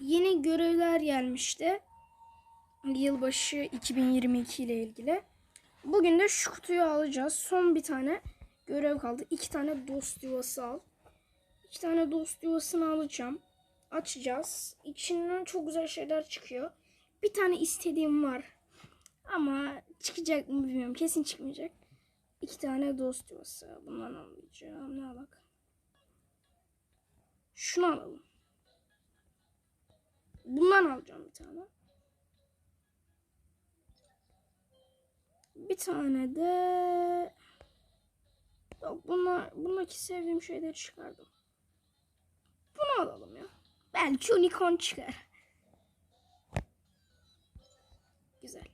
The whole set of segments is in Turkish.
yeni görevler gelmişti. Yılbaşı 2022 ile ilgili. Bugün de şu kutuyu alacağız. Son bir tane görev kaldı. İki tane dost yuvası al. İki tane dost yuvasını alacağım. Açacağız. İçinden çok güzel şeyler çıkıyor. Bir tane istediğim var. Ama çıkacak mı bilmiyorum. Kesin çıkmayacak. İki tane dost yuvası. Bundan alacağım. Ne alak? Şunu alalım. Bundan alacağım bir tane. Bir tane de Yok bunlar bundaki sevdiğim şeyleri çıkardım. Bunu alalım ya. Belki unicorn çıkar. Güzel.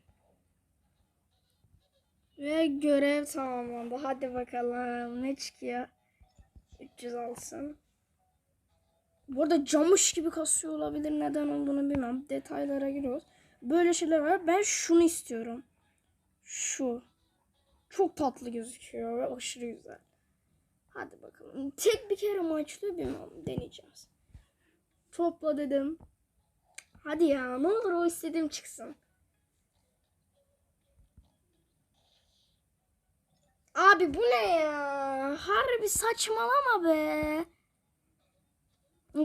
Ve görev tamamlandı. Hadi bakalım ne çıkıyor. 300 alsın. Bu arada camış gibi kasıyor olabilir. Neden olduğunu bilmem. Detaylara giriyoruz. Böyle şeyler var. Ben şunu istiyorum. Şu. Çok tatlı gözüküyor ve aşırı güzel. Hadi bakalım. Tek bir kere mi açılıyor bilmiyorum. Deneyeceğiz. Topla dedim. Hadi ya ne olur o istediğim çıksın. Abi bu ne ya? Harbi saçmalama be.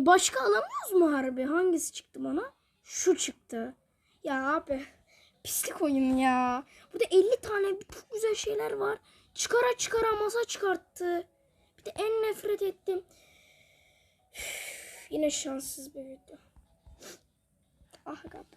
Başka alamıyoruz mu harbi? Hangisi çıktı bana? Şu çıktı. Ya abi pislik oyun ya. Burada 50 tane çok güzel şeyler var. Çıkara çıkara masa çıkarttı. Bir de en nefret ettim. Üf, Yine şanssız bir video. Ah be.